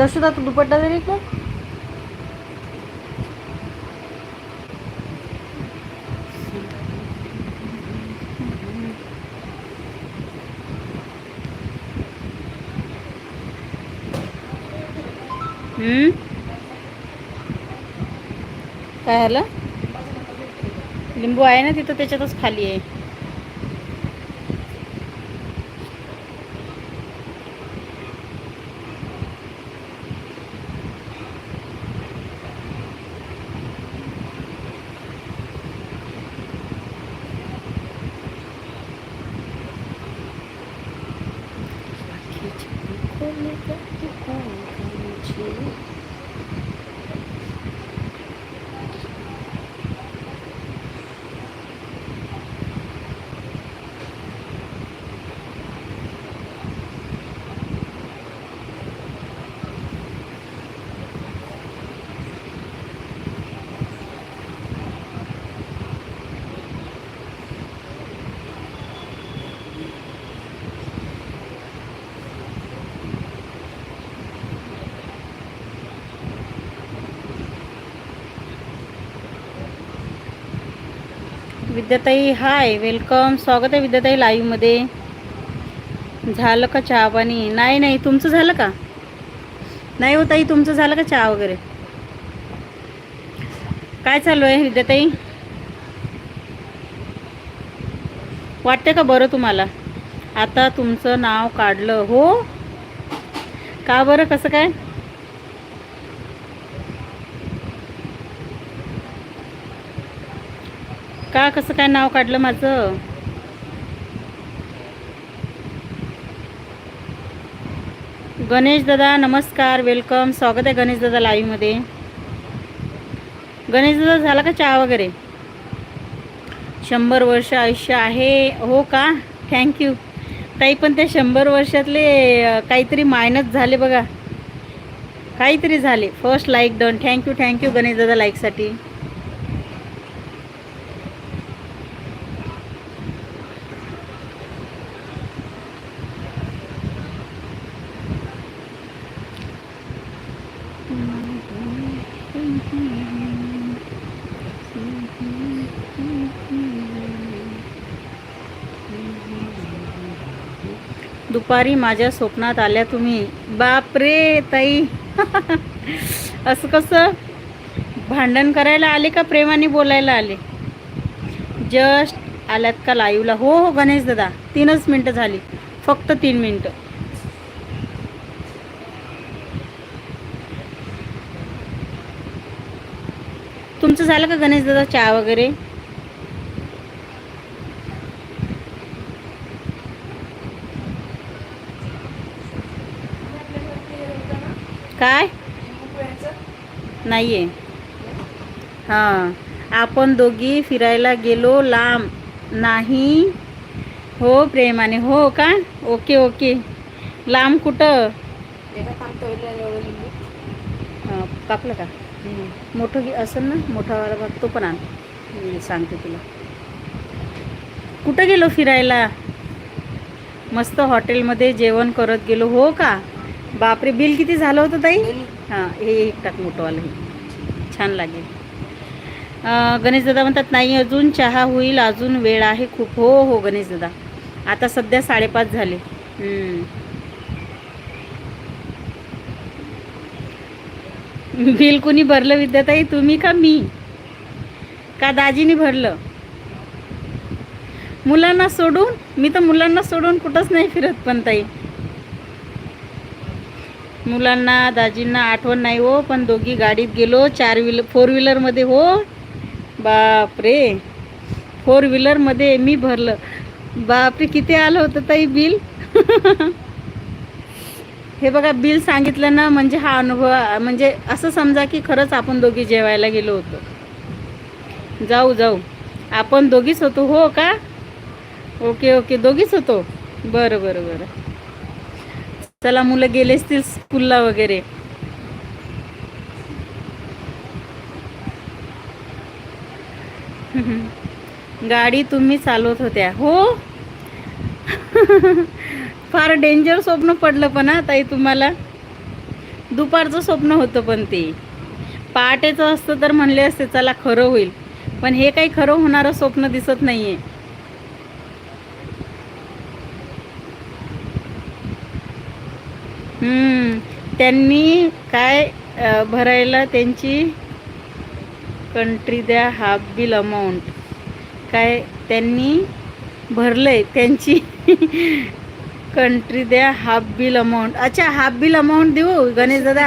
दर्शना तू दुपट्टा तरी का? काय झालं? लिंबू आहे ना तिथं त्याच्यातच खाली आहे. খুব विद्याताई हाय वेलकम स्वागत आहे विद्याताई लाईव्हमध्ये झालं का चहा पाणी? नाही नाही. तुमचं झालं का? नाही हो ताई तुमचं झालं का चहा वगैरे? काय चालू आहे विद्याताई? वाटते का बरं तुम्हाला? आता तुमचं नाव काढलं. हो? का बरं? कसं काय? का कसं काय नाव काढलं माझं? गणेश दादा नमस्कार वेलकम स्वागत आहे गणेश दादा लाईव्हमध्ये गणेश दादा झाला का चहा वगैरे? शंभर वर्ष आयुष्य आहे. हो का? थँक्यू ताई पण त्या शंभर वर्षातले काहीतरी मायनस झाले बघा. काहीतरी झाले. First like done thank you thank you Ganesh दादा लाईकसाठी दुपारी माझ्या स्वप्नात आल्या तुम्ही. बापरे ताई. असं कसं? भांडण करायला आले का प्रेमाने बोलायला आले? जस्ट आल्यात का लाईव्हला हो हो गणेश दादा. तीनच मिनटं झाली. फक्त तीन मिनटं. तुमचं झालं का गणेश दादा चहा वगैरे? काय? नाहीये. हां. आपण दोघी फिरायला गेलो लांब. नाही. हो प्रेमाने. हो का? Okay okay. लांब कुठं? हां, कापलं का? मोठं घे असेल ना? मोठा वाला भाग तो पण आण. मी सांगते तुला. कुठं गेलो फिरायला? मस्त हॉटेलमध्ये जेवण करत गेलो. हो का? बापरे बिल किती झालं होतं ताई? हां हे एक टाक मोठंवालं हे. छान लागेल. गणेश दादा म्हणतात नाही अजून चहा होईल अजून वेळ आहे खूप. हो हो गणेश दादा. आता सध्या साडेपाच झाले. बिल कुणी भरलं विद्याताई? तुम्ही का मी? का दाजीनी भरलं? मुलांना सोडून? मी तर मुलांना सोडून कुठंच नाही फिरत पण ताई. मुलांना दाजींना आठवण नाही हो पण दोघी गाडीत गेलो चार व्हीलर फोर व्हीलरमध्ये हो. बापरे! फोर व्हीलरमध्ये मी भरलं. बापरे किती आलं होतं ताई बिल? हे बघा बिल सांगितलं ना म्हणजे हा अनुभव म्हणजे असं समजा की खरंच आपण दोघी जेवायला गेलो होतो. जाऊ जाऊ. आपण दोघीच होतो हो का? Okay okay. दोघीच होतो? बरं बरं बरं. चला मुलं गेले असतील स्कूलला वगैरे. गाडी तुम्ही चालवत होत्या. हो? फार डेंजर स्वप्न पडलं पण हा ताई तुम्हाला. दुपारचं स्वप्न होतं पण ते. पहाटेचं असतं तर म्हणले असते चला खरं होईल. पण हे काही खरं होणारं स्वप्न दिसत नाहीये. आहे त्यांनी काय भरायला त्यांची कंट्री द्या हाफ बिल अमाऊंट काय त्यांनी भरलंय त्यांची कंट्री द्या हाफ बिल अमाऊंट अच्छा हाफ बिल अमाऊंट देऊ गणेश दादा?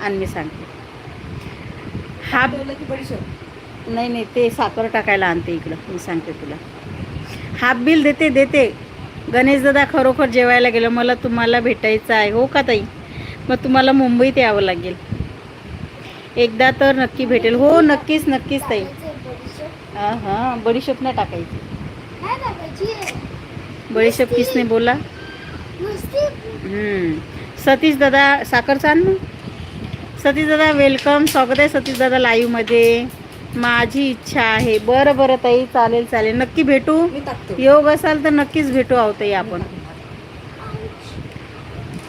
आणि मी सांगते. हाफ नाही नाही ते साखर टाकायला आणते इकडं. मी सांगते तुला. हाफ बिल देते देते. गणेश दादा खरोखर जेवायला गेलं. मला तुम्हाला भेटायचं आहे. हो का ताई? मग तुम्हाला मुंबईत यावं लागेल. एकदा तर नक्की भेटेल. हो नक्कीच नक्कीच ताई. हां हां बडीशेप नाही टाकायची. बडीशेप किसने बोला? सतीश दादा साखर आण मग. सतीश दादा वेलकम स्वागत आहे सतीश दादा लाईव्हमध्ये माझी इच्छा आहे. बरं बरं ताई चालेल चालेल. नक्की भेटू. योग असाल तर नक्कीच भेटू आहोत ताई आपण.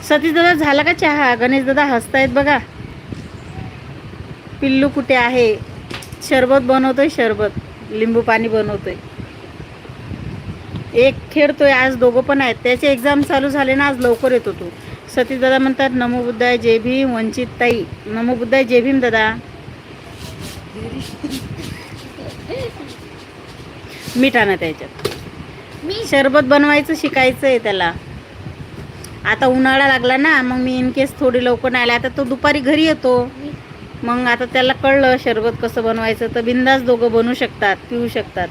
सतीश दादा झाला का चहा? गणेश दादा हसतायत बघा. पिल्लू कुठे आहे? शरबत बनवतोय शरबत. लिंबू पाणी बनवतोय. एक खेळतोय आज दोघं पण आहेत. त्याचे एक्झाम चालू झाले ना आज लवकर येतो तो. सतीश दादा म्हणतात नमो बुद्धाय जय भीम वंचित ताई. नमो बुद्धाय जय भीम दादा. मीठ आणा त्याच्यात. शरबत बनवायचं शिकायचं आहे त्याला. आता उन्हाळा लागला ना मग मी इन केस थोडी लवकर नाही आले. आता तो दुपारी घरी येतो. मग आता त्याला कळलं शरबत कसं बनवायचं तर बिंदास दोघं बनवू शकतात पिऊ शकतात.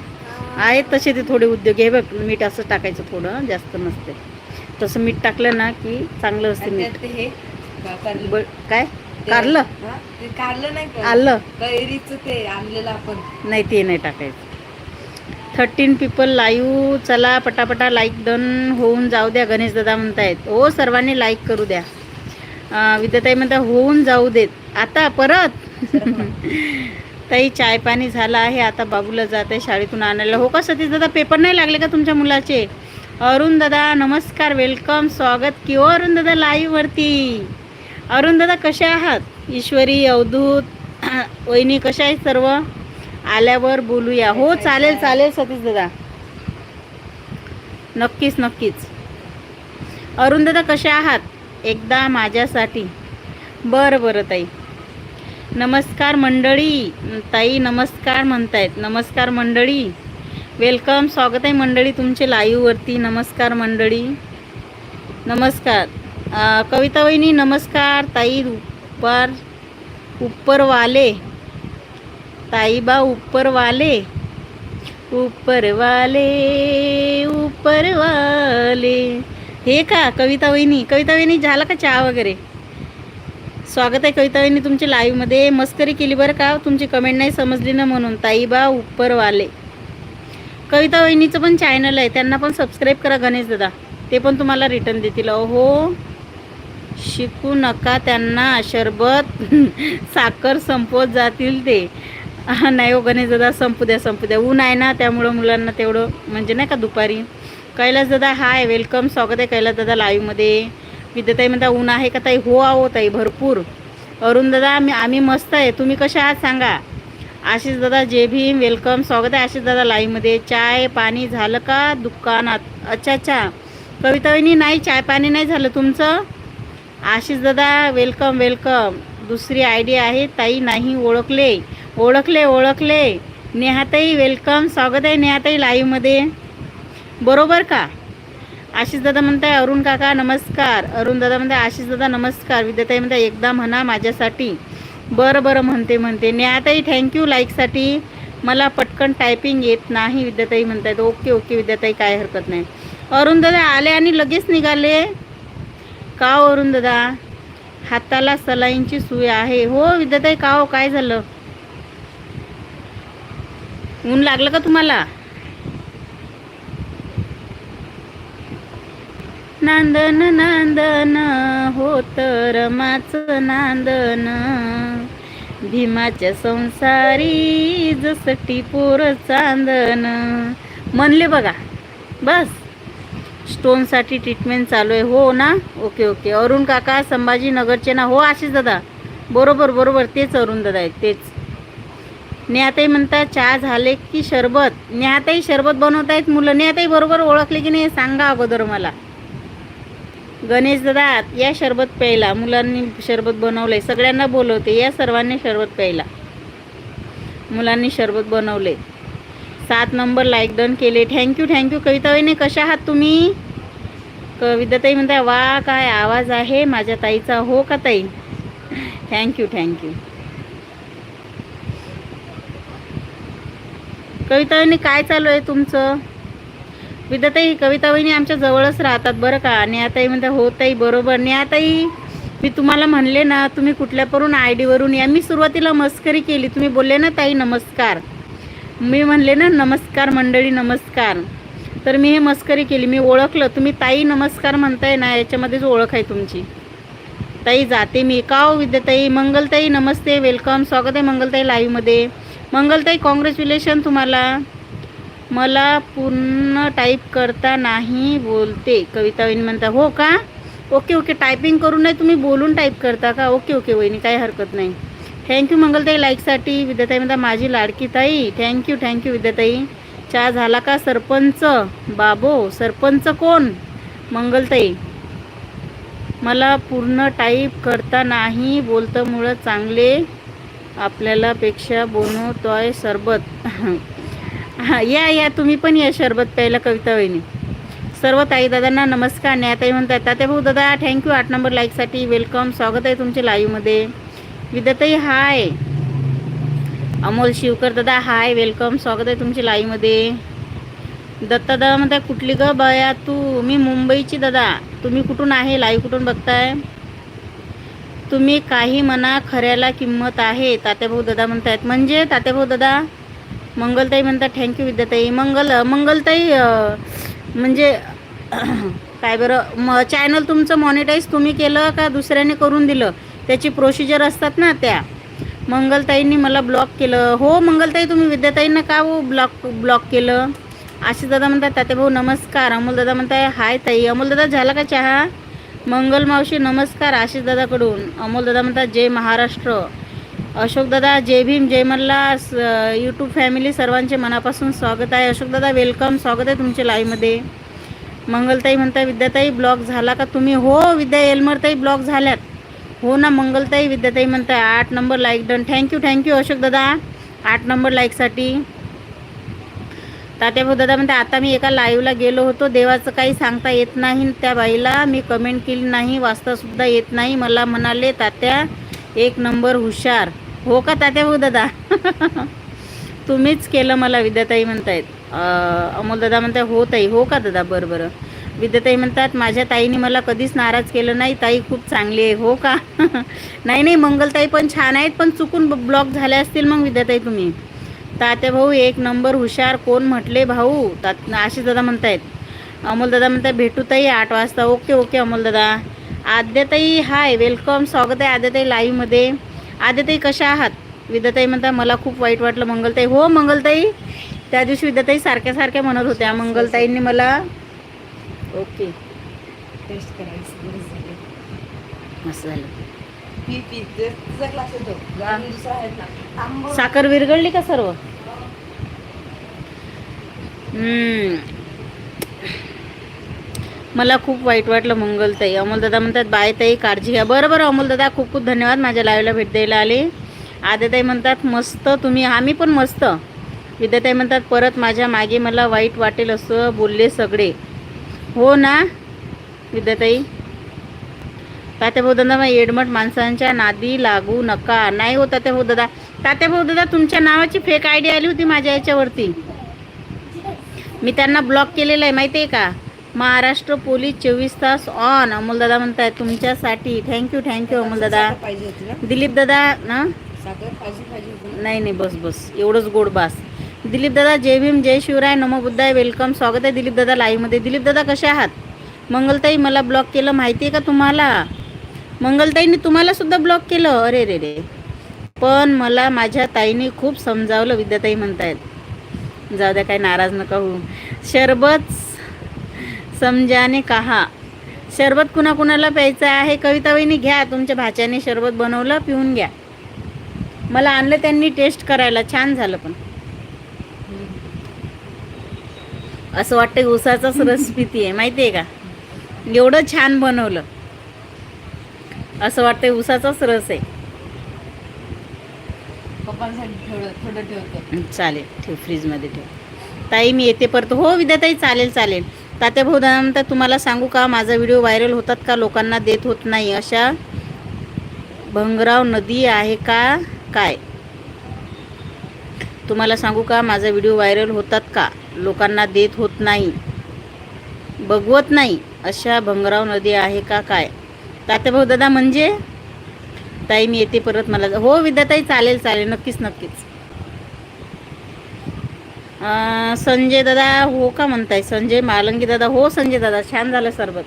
आहेत तसे ते थोडे उद्योग. हे बघ मीठ असं टाकायचं थोडं जास्त नसते. तसं मीठ टाकलं ना की चांगलं असते मीठ. काय? कारलं? कारलं नाही आलं. ते आणलेलं आपण. नाही ते नाही टाकायचं. थर्टीन पीपल लाईव्ह चला पटापटा लाईक डन होऊन जाऊ द्या गणेश दादा म्हणतायत. हो सर्वांनी लाईक करू द्या. विद्याताई म्हणता होऊन जाऊ देत. आता परत? ताई चाय पाणी झालं आहे आता बाबूला जात आहे शाळेतून आणायला. हो का सतीश दादा पेपर नाही लागले का तुमच्या मुलाचे? अरुण दादा नमस्कार वेलकम स्वागत. किंवा अरुण दादा लाईव्हवरती अरुण दादा कसे आहात? ईश्वरी अवधूत वहिनी कशा आहेत सर्व? आल्यावर बोलूया. हो चालेल चालेल सतीश दादा. नक्कीच नक्कीच. अरुण दादा कसे आहात? एकदा माझ्यासाठी. बरं बरं ताई. नमस्कार मंडळी. ताई नमस्कार म्हणतायत. नमस्कार मंडळी. वेलकम. स्वागत आहे मंडळी तुमचे लाईव्हवरती. नमस्कार मंडळी. नमस्कार. कविता वहिनी नमस्कार. ताई उपर उपरवाले ताईबा उपरवाले. उपरवाले उपरवाले. हे का कविता वहिनी कविता वहिनी झाला का चहा वगैरे? स्वागत आहे कविता वहिनी तुमच्या लाईव्हमध्ये मस्करी केली बरं का? तुमची कमेंट नाही समजली ना म्हणून. ताईबा उपरवाले. कविता वहिनीचं पण चॅनल आहे. त्यांना पण सबस्क्राईब करा गणेश दादा. ते पण तुम्हाला रिटर्न देतील. अहो शिकू नका त्यांना. शरबत साखर संपवत जातील ते. नाही हो गणेश दादा संपू द्या संपू द्या. ऊन आहे ना त्यामुळं मुलांना तेवढं म्हणजे नाही का दुपारी. कैलास दादा हाय वेलकम स्वागत आहे कैलास दादा लाईव्हमध्ये विद्याताई म्हणता ऊन आहे का ताई? हो आहो ताई भरपूर. अरुण दादा आम्ही आम्ही मस्त आहे. तुम्ही कशा आहात सांगा. आशिष दादा जे भीम वेलकम स्वागत आहे आशिष दादा लाईव्हमध्ये चाय पाणी झालं का दुकानात? अच्छा अच्छा. कविताविनी नाही चाय पाणी नाही झालं तुमचं? आशिष दादा वेलकम वेलकम दुसरी आय आहे ताई नाही ओळखले. ओळखले ओळखले. नेहाताई वेलकम स्वागत आहे नेहाताई लाईव्हमध्ये बरोबर का? आशिष दादा म्हणताय अरुण काका नमस्कार. अरुण दादा म्हणताय आशिष दादा नमस्कार. विद्याताई म्हणताय एकदा म्हणा माझ्यासाठी. बरं बरं म्हणते म्हणते. नेहाताई थँक्यू लाईकसाठी मला पटकन टायपिंग येत नाही विद्याताई म्हणतायत. ओके ओके विद्याताई काय हरकत नाही. अरुण दादा आले आणि लगेच निघाले. का हो, अरुण दादा? हाताला सलाईंची सुई आहे. हो विद्याताई का हो? काय झालं? ऊन लागलं का तुम्हाला? नांदन नांदन होत रमाच नांदन. भीमाच्या संसारी जसं टिपोर चांदन. म्हणले बघा बस. स्टोनसाठी ट्रीटमेंट चालू आहे. हो ना? Okay okay. अरुण काका संभाजीनगरचे ना? हो आशिष दादा. बरोबर बरोबर. तेच अरुण दादा आहेत तेच. न्याताई म्हणतात चहा झाले की शरबत. न्याताई शरबत बनवत आहेत मुलं. न्याताई बरोबर ओळखले की नाही सांगा अगोदर मला. गणेश दादा या शरबत प्यायला. मुलांनी शरबत बनवलंय. सगळ्यांना बोलवते. या सर्वांनी शरबत प्यायला. मुलांनी शरबत बनवले सात नंबर लाईक डन केले. Thank you thank you Kavita कशा आहात तुम्ही? कविताताई म्हणता वा काय आवाज आहे माझ्या ताईचा. हो का ताई? थँक्यू थँक्यू कविता वहिनी काय चालू आहे तुमचं? विद्याताई कविता वहिनी आमच्या जवळच राहतात बरं का? नेहाताई म्हणता हो ताई बरोबर. नेहाताई मी तुम्हाला म्हणले ना तुम्ही कुठल्यावरून आय डीवरून या. मी सुरुवातीला मस्करी केली. तुम्ही बोलले ना ताई नमस्कार. मी म्हणले ना नमस्कार मंडळी नमस्कार. तर मी हे मस्करी केली. मी ओळखलं. तुम्ही ताई नमस्कार म्हणताय ना याच्यामध्येच ओळख आहे तुमची. ताई जाते मी. का हो विद्याताई? मंगलताई नमस्ते वेलकम. स्वागत आहे मंगलताई लाईव्हमध्ये. मंगलताई कॉंग्रॅच्युलेशन तुम्हाला? मला पूर्ण टाईप करता नाही बोलते. कविता वहिनी म्हणता हो का? ओके ओके टायपिंग करून नाही तुम्ही बोलून टाईप करता का? ओके ओके वहिनी. काही हरकत नाही. थँक्यू मंगलताई लाईकसाठी विद्याताई म्हणता माझी लाडकी ताई. थँक्यू थँक्यू विद्याताई. चहा झाला का सरपंच? बाबो सरपंच कोण? मंगलताई. मला पूर्ण टाईप करता नाही बोलतं मुळं चांगले आपल्याला पेक्षा बनवतोय सरबत. हां या या तुम्ही पण या शरबत प्यायला कविता वहिनी. सर्व ताई दादांना नमस्कार न्याताई म्हणतात तात्या भाऊ दादा थँक्यू आठ नंबर लाईकसाठी वेलकम स्वागत आहे तुमचे लाईव्हमध्ये विद्याताई हाय अमोल शिवकर दादा हाय वेलकम स्वागत आहे तुमचे लाईव्हमध्ये दत्ता दादा म्हणताय कुठली ग बया तू? मी मुंबईची दादा. तुम्ही कुठून आहे? लाईव्ह कुठून बघताय? तुम्ही काही म्हणा खऱ्याला किंमत आहे. तात्याभाऊ दादा म्हणतायत म्हणजे? तात्याभाऊ दादा मंगलताई म्हणतात थँक्यू विद्याताई. मंगल मंगलताई म्हणजे काय बरं म चॅनल तुमचं मॉनिटाईज तुम्ही केलं का दुसऱ्याने करून दिलं? त्याची प्रोसिजर असतात ना त्या. मंगलताईंनी मला ब्लॉक केलं. हो मंगलताई तुम्ही विद्याताईंना का हो ब्लॉक ब्लॉक केलं? आशिष दादा म्हणतात तात्याभाऊ नमस्कार. अमोल दादा म्हणताय हाय ताई. अमोल दादा झाला का चहा? मंगल मावशी नमस्कार आशिष दादाकडून. अमोल दादा म्हणतात जय महाराष्ट्र. अशोक दादा जय भीम जय मल्ला यूट्यूब फॅमिली सर्वांचे मनापासून स्वागत आहे. अशोक दादा वेलकम स्वागत आहे तुमच्या लाईव्हमध्ये मंगलताई म्हणताय विद्याताई ब्लॉक झाला का तुम्ही? हो विद्या एल्मरताई ब्लॉक झाल्यात. हो ना मंगलताई विद्याताई म्हणताय आठ number like done thank you thank you Ashok दादा. आठ नंबर लाईकसाठी तात्याभाऊ दादा म्हणते आता मी एका लाईव्हला गेलो होतो. देवाचं काही सांगता येत नाही. त्या बाईला मी कमेंट केली नाही. वाचतासुद्धा येत नाही. मला म्हणाले तात्या एक नंबर हुशार. हो का तात्याभाऊ दादा तुम्हीच केलं मला विद्याताई म्हणतायत. अमोल दादा म्हणताय हो ताई हो का दादा? बरं बरं. विद्याताई म्हणतात माझ्या ताईने मला कधीच नाराज केलं नाही. ताई खूप चांगली आहे हो का? नाही नाही मंगलताई पण छान आहेत पण चुकून ब्लॉक झाल्या असतील मग विद्याताई तुम्ही. तात्या भाऊ एक नंबर हुशार कोण म्हटले भाऊ? तात आशिष दादा म्हणतायत अमोल दादा म्हणताय भेटू ताई आठ वाजता. ओके ओके अमोल दादा. आद्यताई हाय वेलकम स्वागत आहे आद्यताई लाईव्हमध्ये आद्यताई कशा आहात? विद्याताई म्हणता मला खूप वाईट वाटलं मंगलताई हो मंगलताई त्या दिवशी विद्याताई सारख्या सारख्या म्हणत होत्या मंगलताईंनी मला ओके. टेस्ट करायचं असं झालं. पी पी ते तुझा क्लास येतो आणि दुसरा आहेत ना आंबो साखर विरघळली का सर्व? हम्म. मला खूप वाईट वाटलं मंगलताई. अमोलदादा म्हणतात बाय ताई काळजी घ्या. बरं बरं अमोलदादा खूप खूप धन्यवाद माझ्या लाईव्हला भेट द्यायला आले. आद्याताई म्हणतात मस्त तुम्ही. आम्ही पण मस्त. विद्याताई म्हणतात परत माझ्या मागे मला वाईट वाटेल असं बोलले सगळे. हो ना विद्याताई? तात्याभाऊ दादा मग येडमट माणसांच्या नादी लागू नका. नाही हो तात्याभाऊ दादा. तात्याभाऊ दादा तुमच्या नावाची फेक आय डी आली होती माझ्या याच्यावरती. मी त्यांना ब्लॉक केलेलं आहे माहिती आहे का? महाराष्ट्र पोलीस चोवीस तास ऑन अमोलदादा म्हणताय तुमच्यासाठी. थँक्यू थँक्यू अमोलदादा दिलीप दादा ना? नाही नाही बस बस. एवढंच गोड बास. दिलीप दादा जय भीम जय शिवराय नमो बुद्धाय वेलकम स्वागत आहे दिलीप दादा लाईव्हमध्ये दिलीप दादा कसे आहात? मंगलताई मला ब्लॉक केलं. माहिती आहे का तुम्हाला? मंगलताईंनी तुम्हाला सुद्धा ब्लॉक केलं. अरे रे रे. पण मला माझ्या ताईने खूप समजावलं विद्याताई म्हणतायत. जाऊ द्या काही नाराज नका होऊ. शरबत समजाने कहा. शरबत कुणाकुणाला प्यायचं आहे? कविता वहिनी घ्या. तुमच्या भाच्याने शरबत बनवलं पिऊन घ्या. मला आणलं त्यांनी टेस्ट करायला. छान झालं पण. असं वाटतं उसाचाच रस पिती आहे. माहिती आहे का? एवढं छान बनवलं. असं वाटतं उसाचाच रस आहे. चालेल ठेव फ्रीजमध्ये ठेव. ताई मी येते परत. हो विद्याताई चालेल चालेल. तात्या भाऊ तुम्हाला सांगू का माझा व्हिडिओ व्हायरल होतात का लोकांना देत होत नाही? अशा भंगराव नदी आहे का काय? तुम्हाला सांगू का माझा व्हिडिओ व्हायरल होतात का लोकांना देत होत नाही? बघवत नाही अशा भंगराव नदी आहे का काय? तात्या भाऊ दादा म्हणजे? ताई मी येते परत मला. हो विद्याताई चालेल चालेल. नक्कीच नक्कीच. संजय दादा हो का म्हणताय? संजय मालंगी दादा हो संजय दादा. छान झालं सरबत.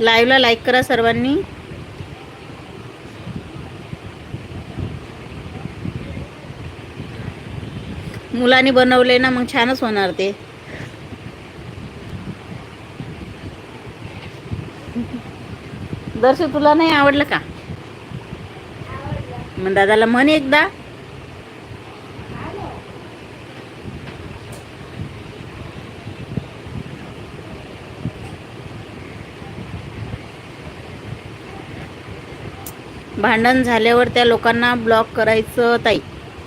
लाईव्हला लाईक करा सर्वांनी. मुलांनी बनवले ना मग छानच होणार ते. दर्श तुला नाही आवडलं का? मग दादाला म्हण एकदा. भांडण झाल्यावर त्या लोकांना ब्लॉक करायचं ताई.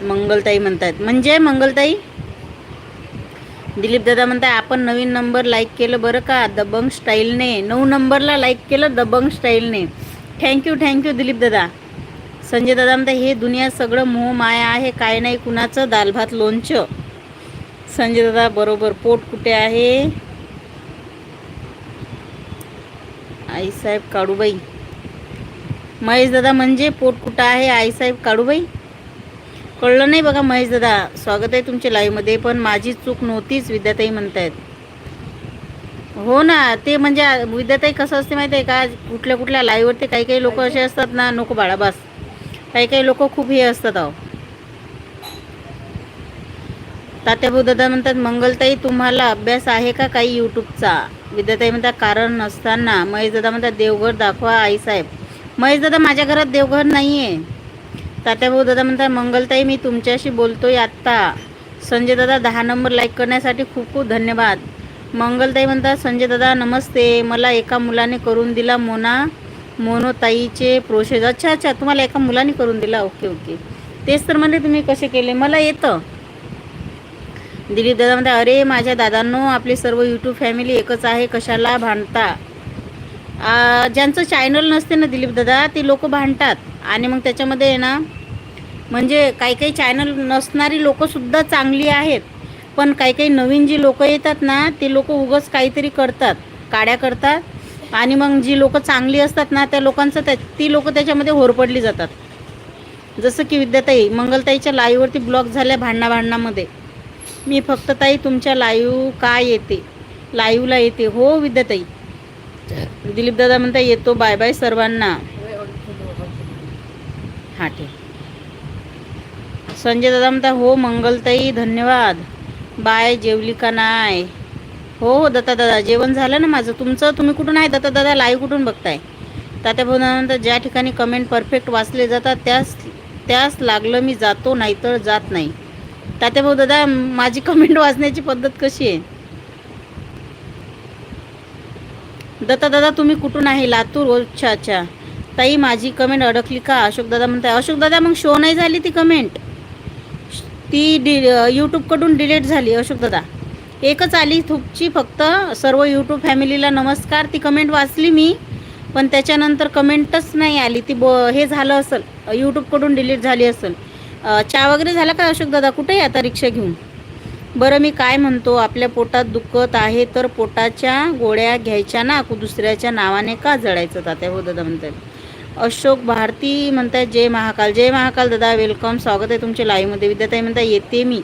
मंगलताई म्हणतायत. म्हणजे मंगलताई? दिलीप दादा म्हणताय आपण नवीन नंबर लाईक केलं बरं का? दबंग स्टाईलने नऊ नंबरला लाईक केलं दबंग स्टाईलने thank you thank you Dilip दादा. संजय दादा म्हणताय हे दुनिया सगळं मोह माया आहे काय नाही कुणाचं? दाल भात लोणचं. संजय दादा बरोबर पोट कुठे आहे? आईसाहेब काळूबाई. महेश दादा म्हणजे पोट कुठं आहे? आईसाहेब काळूबाई? कळलं नाही बघा महेश दादा. स्वागत आहे तुमच्या लाईव्हमध्ये पण माझी चूक नव्हतीच विद्याताई म्हणतायत. हो ना ते म्हणजे विद्याताई कसं असते माहिती आहे का कुठल्या कुठल्या लाईव्हवरती काही काही लोक असे असतात ना नको बाळा बस. काही काही लोक खूप हे असतात अहो. तात्याभाऊ दादा म्हणतात मंगलताई तुम्हाला अभ्यास आहे का काही यूट्यूबचा विद्याताई म्हणतात कारण नसताना. महेश दादा म्हणतात देवघर दाखवा आईसाहेब महेश दादा माझ्या घरात देवघर नाही आहे तात्याभाऊ दादा म्हणतात मंगलताई मी तुमच्याशी बोलतोय आत्ता. संजय दादा दहा नंबर लाईक करण्यासाठी खूप खूप धन्यवाद. मंगलताई म्हणतात संजय दादा नमस्ते. मला एका मुलाने करून दिला मोना मोनोताईचे प्रोसेस अच्छा अच्छा तुम्हाला एका मुलाने करून दिला? Okay okay. तेच तर म्हणजे तुम्ही कसे केले? मला येतं. दिलीप दादा म्हणतात अरे माझ्या दादांनो आपली सर्व यूट्यूब फॅमिली एकच आहे. कशाला भांडता? ज्यांचं चॅनल नसते ना दिलीप दादा ते लोक भांडतात. आणि मग त्याच्यामध्ये आहे ना म्हणजे काही काही चॅनल नसणारी लोकंसुद्धा चांगली आहेत. पण काही काही नवीन जी लोकं येतात ना ते लोक उगंच काहीतरी करतात काड्या करतात. आणि मग जी लोकं चांगली असतात ना त्या लोकांचं त्या ती लोकं त्याच्यामध्ये होरपडली जातात. जसं की विद्याताई मंगलताईच्या लाईव्हवरती ब्लॉक झाल्या भांडणा भांडणामध्ये. मी फक्त ताई तुमच्या लाईव्ह का येते? लाईव्हला येते. हो विद्याताई. दिलीप दादा म्हणता येतो बाय बाय सर्वांना. हा ठीक संजय दादा म्हणता हो मंगलताई धन्यवाद. बाय जेवली का नाही हो हो दत्ता दादा जेवण झालं ना माझं. तुमचं? तुम्ही कुठून आहे? दत्ता दादा लाईव्ह कुठून बघताय? तात्या म्हणतात ज्या ठिकाणी कमेंट परफेक्ट वाचले जातात त्यास त्यास लागलं मी जातो नाहीतर जात नाही. तात्या भाऊ दादा माझी कमेंट वाचण्याची पद्धत कशी आहे? दत्ता दादा तुम्ही कुठून आहे? लातूर? अच्छा अच्छा. ताई माझी कमेंट अडकली का? अशोक दादा म्हणताय अशोक दादा मग शो नाही झाली ती कमेंट ती डि यूट्यूबकडून डिलीट झाली अशोक दादा एकच आली थुपची फक्त सर्व यूट्यूब फॅमिलीला नमस्कार. ती कमेंट वाचली मी पण त्याच्यानंतर कमेंटच नाही आली. ती ब हे झालं असेल यूट्यूबकडून डिलीट झाली असेल. चहा वगैरे झाला का अशोक दादा कुठे आता रिक्षा घेऊन? बरं मी काय म्हणतो आपल्या पोटात दुखत आहे तर पोटाच्या गोळ्या घ्यायच्या ना कु- दुसऱ्याच्या नावाने का जळायचं? तात्या हो दादा म्हणतात अशोक भारती म्हणताय जय महाकाल जय महाकाल दादा वेलकम स्वागत आहे तुमच्या लाईव्हमध्ये विद्याताई म्हणताय येते मी.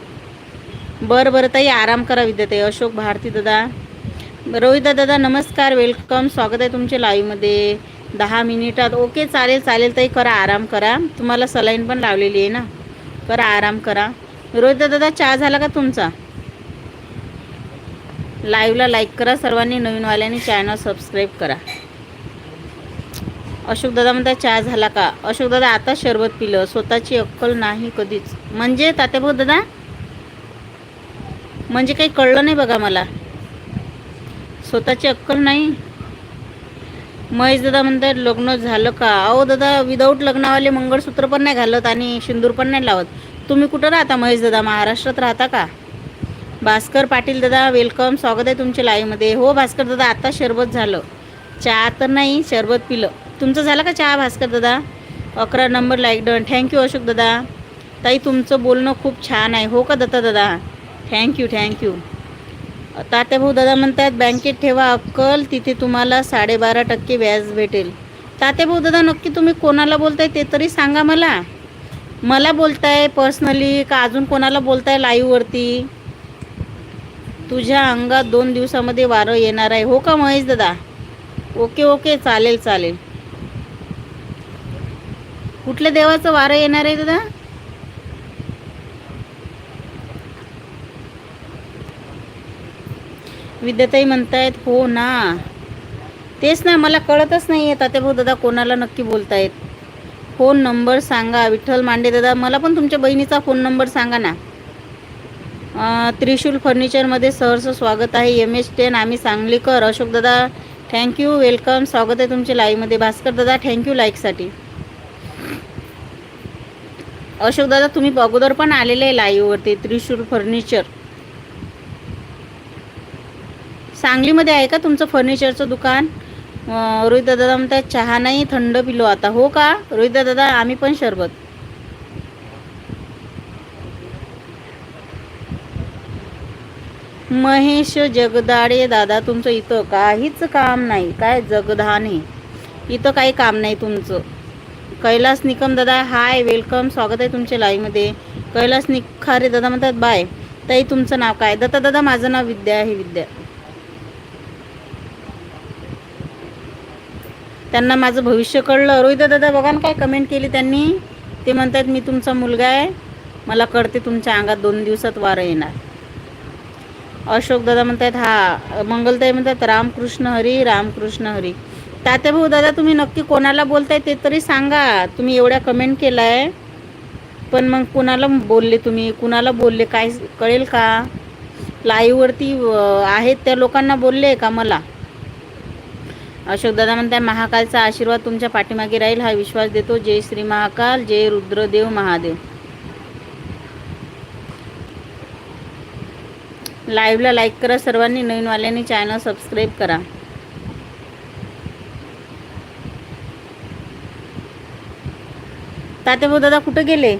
बरं बरं ताई आराम करा विद्याताई. अशोक भारती दादा. रोहिता दादा नमस्कार वेलकम स्वागत आहे तुमच्या लाईव्हमध्ये दहा मिनिटात. ओके चालेल चालेल ताई करा आराम करा. तुम्हाला सलाईन पण लावलेली आहे ना. करा आराम करा. रोहिता दादा चहा झाला का तुमचा? लाईव्हला लाईक करा. सर्वांनी नवीनवाल्यांनी चॅनल सबस्क्राईब करा. अशोक दादा म्हणतात चहा झाला का? अशोक दादा आता शरबत पिलं. स्वतःची अक्कल नाही कधीच. म्हणजे तात्याभाऊ दादा? म्हणजे काही कळलं नाही बघा मला. स्वतःची अक्कल नाही? महेश दादा म्हणतात लग्न झालं का? अहो दादा विदाऊट लग्नावाले मंगळसूत्र पण नाही घालत आणि सिंदूर पण नाही लावत. तुम्ही कुठं राहता महेश दादा? महाराष्ट्रात राहता का? भास्कर पाटील दादा वेलकम स्वागत आहे तुमच्या लाईव्हमध्ये हो भास्कर दादा आता शरबत झालं. चहा तर नाही शरबत पिलं. तुमचं झालं का चहा भास्कर दादा? अकरा number like done thank you Ashok दादा. ताई तुमचं बोलणं खूप छान आहे. हो का दत्ता दादा? थँक्यू थँक्यू तात्याभाऊ दादा म्हणतात बँकेत ठेवा अक्कल तिथे तुम्हाला साडेबारा टक्के व्याज भेटेल. तात्याभाऊ दादा नक्की तुम्ही कोणाला बोलताय ते तरी सांगा मला. मला बोलताय पर्सनली का अजून कोणाला बोलताय लाईव्हवरती तुझ्या अंगात दोन दिवसामध्ये वारं येणार आहे. हो का महेश दादा? ओके ओके चालेल चालेल. कुठल्या देवाचं वारं येणार आहे दादा? विद्याताई म्हणतायत हो ना. तेच ना मला कळतच नाही आहे तात्याभाऊ दादा कोणाला नक्की बोलतायत. फोन नंबर सांगा. विठ्ठल मांडे दादा मला पण तुमच्या बहिणीचा फोन नंबर सांगा ना. त्रिशूल फर्निचरमध्ये सहर्ष स्वागत आहे. एम एच टेन आम्ही सांगलीकर. अशोक दादा थँक्यू वेलकम स्वागत आहे तुमच्या लाईव्हमध्ये भास्कर दादा थँक्यू लाईकसाठी अशोक दादा तुम्ही अगोदर पण आलेले आहे लाईव्हवरती त्रिशूर फर्निचर सांगलीमध्ये आहे का तुमचं फर्निचरचं दुकान? अं, रोहित दादा म्हणतात चहा नाही थंड पिलो आता. हो का? रोहित दादा आम्ही पण शरबत. महेश जगदाडे दादा तुमचं इथं काहीच काम नाही. काय जगधाने इथं काही काम नाही तुमचं. कैलास निकम दादा हाय वेलकम स्वागत आहे तुमच्या लाईव्हमध्ये कैलास निखारे दादा म्हणतात बाय ताई तुमचं नाव काय? दत्ता दादा माझं नाव विद्या आहे विद्या. त्यांना माझं भविष्य कळलं. रोहित दादा बघा ना काय कमेंट केली त्यांनी. ते म्हणतात मी तुमचा मुलगा आहे. मला कळते तुमच्या अंगात दोन दिवसात वारं येणार. अशोक दादा म्हणतात हा. मंगलताई म्हणतात रामकृष्ण हरी रामकृष्ण हरी. तात्याभाऊ दादा तुम्ही नक्की कोणाला बोलताय ते तरी सांगा. तुम्ही एवढ्या कमेंट केलाय. पण मग कुणाला बोलले तुम्ही? कुणाला बोलले? काय कळेल का? लाईव्हवरती आहेत त्या लोकांना बोलले का मला? अशोक दादा म्हणताय महाकालचा आशीर्वाद तुमच्या पाठीमागे राहील हा विश्वास देतो. जय श्री महाकाल जय रुद्रदेव महादेव. लाईव्हला लाईक करा सर्वांनी नवीनवाल्यांनी चॅनल सबस्क्राईब करा. तात्याभाऊ दादा कुठं गेले?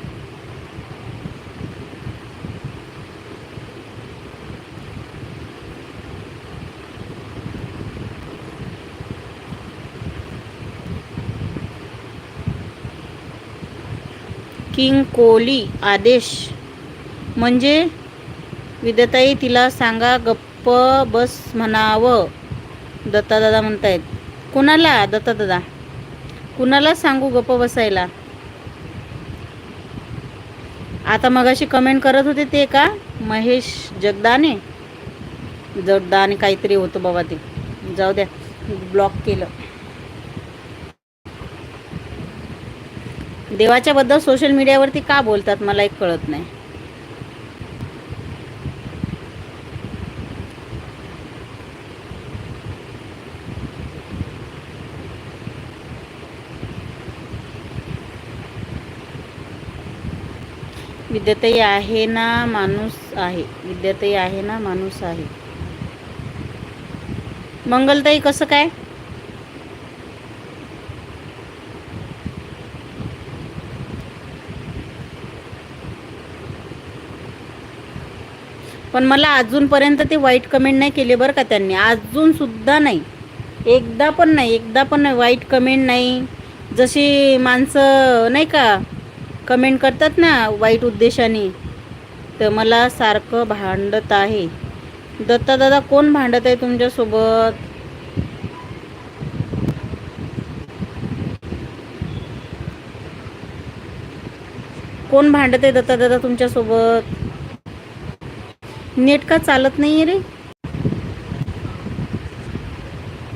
किंग कोहली आदेश. म्हणजे? विदताई तिला सांगा गप्प बस म्हणावं दत्तादादा म्हणतायत. कुणाला दत्ता दादा? कुणाला सांगू गप्प बसायला? आता मगाशी कमेंट करत होते ते का? महेश जगदाने? जगदाने काहीतरी होतं बाबा ते. जाऊ द्या ब्लॉक केलं. देवाच्याबद्दल सोशल मीडियावरती का बोलतात? मला एक कळत नाही. विद्याताई आहे ना माणूस आहे. विद्याताई आहे ना माणूस आहे. मंगलताई कसं काय? पण मला अजूनपर्यंत ते वाईट कमेंट नाही केले बरं का त्यांनी. अजूनसुद्धा नाही. एकदा पण नाही एकदा पण नाही वाईट कमेंट नाही. जशी माणसं नाही का कमेंट करतात ना वाईट उद्देशाने. तर मला सारखं भांडत आहे. दत्ता दादा कोण भांडत आहे तुमच्यासोबत? कोण भांडत आहे दत्ता दादा तुमच्यासोबत? नेट का चालत नाही रे?